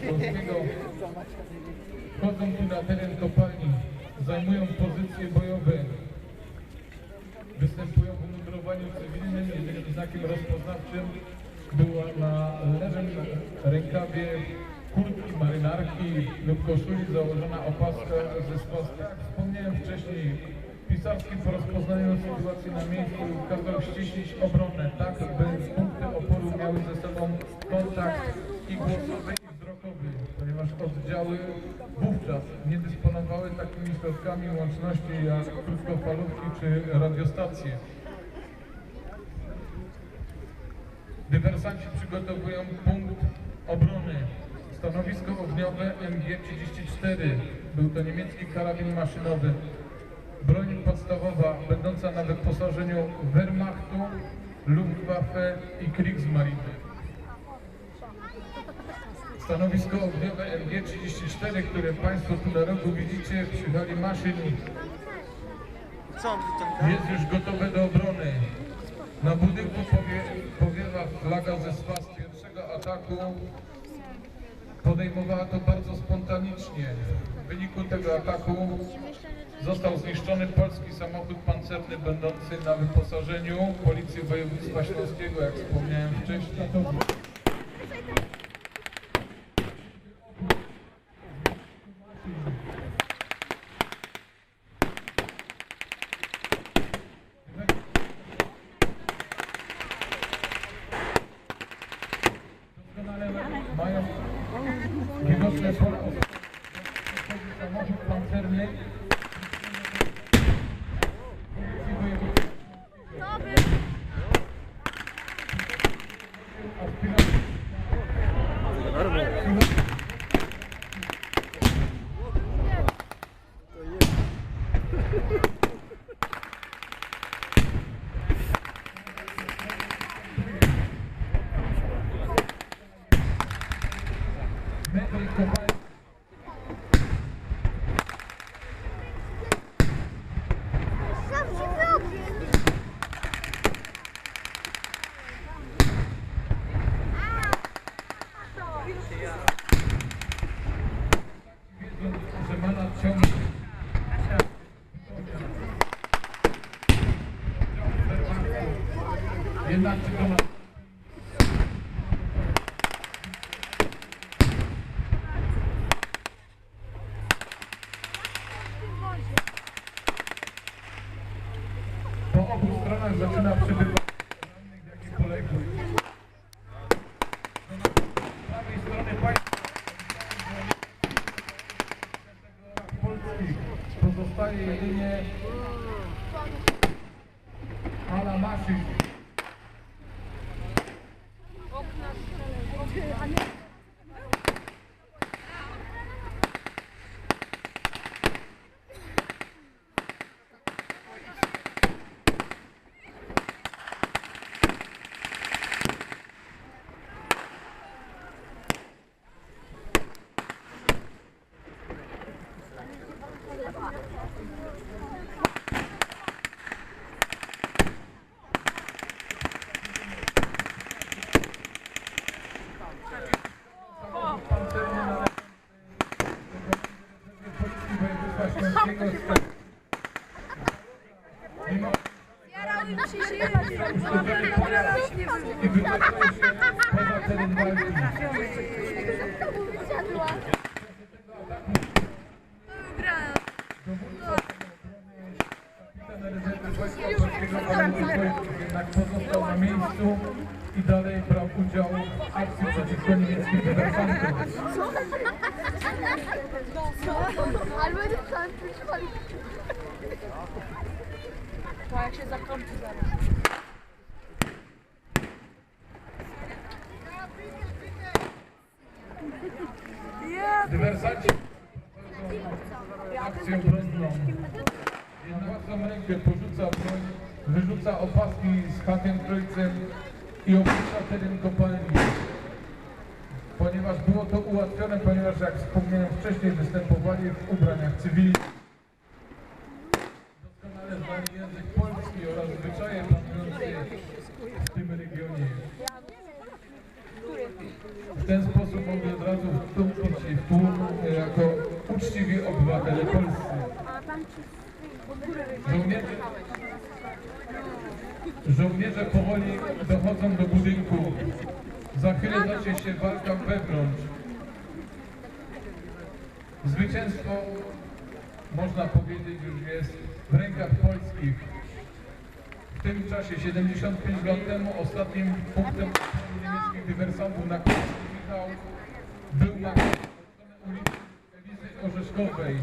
śląskiego. Wchodzą tu na teren kopalni, zajmują pozycje bojowe, występują w umundurowaniu cywilnym, jedynym znakiem rozpoznawczym była na lewym rękawie kurtki marynarki lub koszuli założona opaska ze. Jak wspomniałem wcześniej, Pisarski po rozpoznaniu sytuacji na miejscu kazał ściślić obronę, tak by punkty oporu miały ze sobą kontakt i głosowy wzrokowy, ponieważ oddziały wówczas nie dysponowały takimi środkami łączności jak krótkofalówki czy radiostacje. Dywersanci przygotowują punkt obrony. Stanowisko ogniowe MG-34. Był to niemiecki karabin maszynowy. Broń podstawowa, będąca na wyposażeniu Wehrmachtu, Luftwaffe i Kriegsmarine. Stanowisko ogniowe MG-34, które Państwo tu na rogu widzicie przy hali maszyn, jest już gotowe do obrony. Na budynku powie, powiewa flaga ze swas pierwszego ataku. Podejmowała to bardzo spontanicznie. W wyniku tego ataku został zniszczony polski samochód pancerny będący na wyposażeniu Policji Województwa Śląskiego, jak wspomniałem wcześniej. Mają widoczne pola samochód pancerny Policji Jednak ma... Po obu stronach zaczyna przybywać rannych, jak i poległych. Z prawej strony państwa polskich pozostaje jedynie Ala Maszyk. Pancerny na Policji Województwa Śląskiego z- Mimo uszkodzony pojazd i wydostał się poza teren walki. Kapitan rezerwy Wojska Polskiego Armii Wojsk jednak pozostał na miejscu i dalej brał udział w akcji przeciwko niemieckim dywersantom. Albo nie tam przyszłali. To jak się zakończy zaraz. Dywersanci akcję obronną. Własną rękę porzuca broń, wyrzuca opaski z hakiem trójcem i opuszcza teren kopalni ponieważ było to ułatwione, ponieważ jak wspomniałem wcześniej, występowali w ubraniach cywilnych. Doskonale znali język polski oraz zwyczaje panujące w tym regionie. W ten sposób mogli od razu wstąpić w tłum jako uczciwi obywatele polscy. Żołnierze, żołnierze powoli dochodzą do budynku. Za chwilę zacznie się walka wewnątrz. Zwycięstwo, można powiedzieć, już jest w rękach polskich. W tym czasie, 75 lat temu, ostatnim punktem niemieckich dywersantów na Kreszu Michał był na ulicy Elizy Orzeszkowej.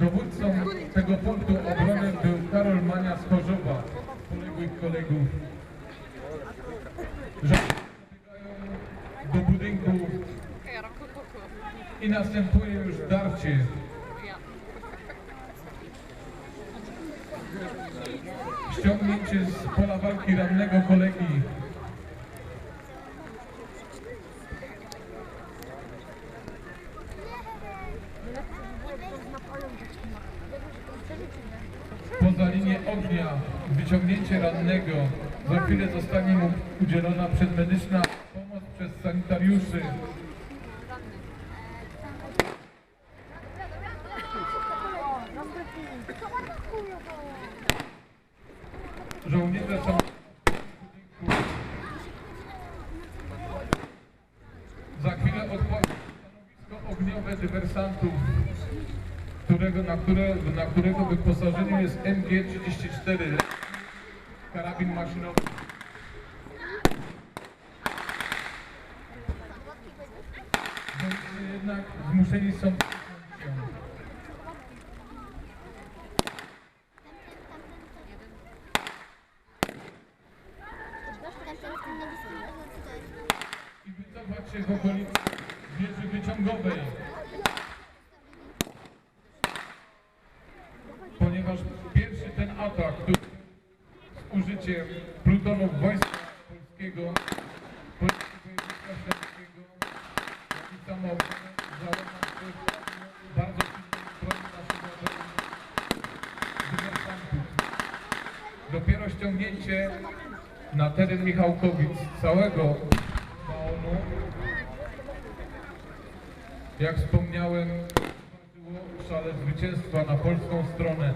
Dowódcą tego punktu obrony był Karol Mania z Chorzowa, poległych kolegów. Budynku i następuje już darcie. Ściągnięcie z pola walki rannego kolegi. Poza linię ognia, wyciągnięcie rannego. Za chwilę zostanie mu udzielona przedmedyczna sanitariuszy. Żołnierze są. Za chwilę odpali stanowisko ogniowe dywersantów, którego, na, które, na którego wyposażeniu jest MG-34, karabin maszynowy. Żołnierze jednak zmuszeni są i wycofać się w okolicy wieży wyciągowej. Ponieważ pierwszy ten atak, który z użyciem plutonów wojska polskiego, Policji Województwa Śląskiego, i załamał się w bardzo silnej broni naszego dywersantów. Ściągnięcie na teren Michałkowic całego Maonu, jak wspomniałem, szale zwycięstwa na polską stronę.